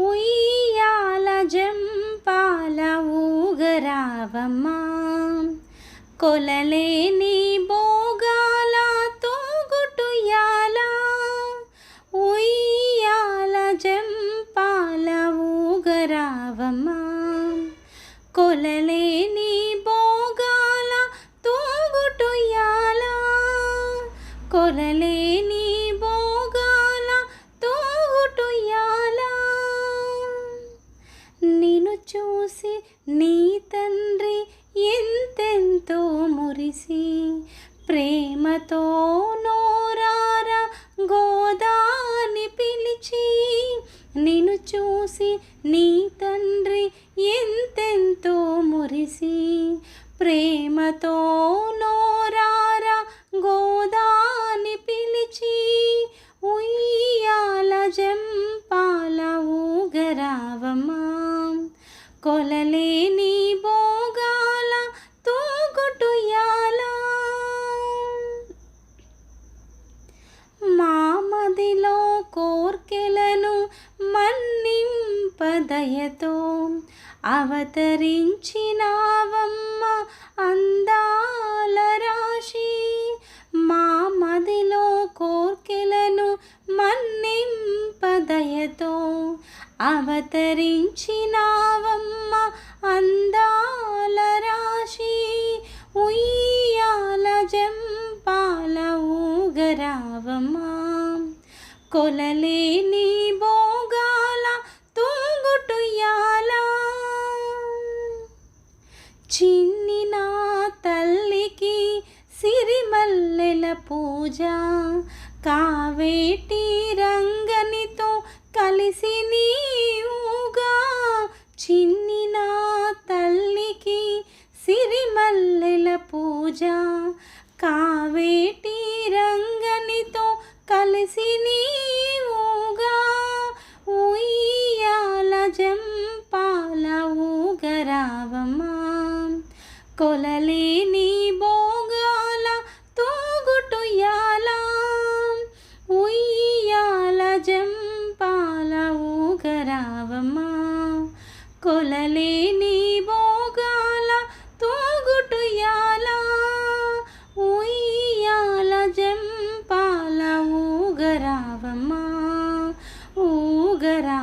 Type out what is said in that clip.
ఉయ్యాల జంపాల ఊగరావమ్మా. కొలలేని భోగాల తోగుటుయాల ఉయ్యాల జంపాల ఊగరావమ్మా. కొలలేని భోగాల తోగుటుయాల కొలలేని భో ఎంతెంతో మురిసి ప్రేమతో నోరార గోదాని పిలిచి నిన్ను చూసి నీ తండ్రి ఎంతెంతో మురిసి ప్రేమతో నోరార గోదాని పిలిచి ఉయ్యాల జంపాల ఊగరావమా కొలలేని దయతో అవతరించినావమ్మ అందాల రాశి. మా మదిలో కోర్కెలను మన్నింపదయతో అవతరించినావమ్మ అందాల రాశి. ఉయ్యాల జంపాల ఊగరావమ్మా. కొలలేని పూజ కావేటి రంగనితో కలిసి నీవుగా చిన్ని తల్లికి సిరిమల్లెల పూజ కావేటి రంగనితో కలిసి నీవుగా ఉయ్యాల జంపాల ఊగరావమ్మా కొలలేని వలే నీ భోగాల తూగుటుయాల ఉయ్యాల జంపాల ఊగరావమ్మా ఊగరా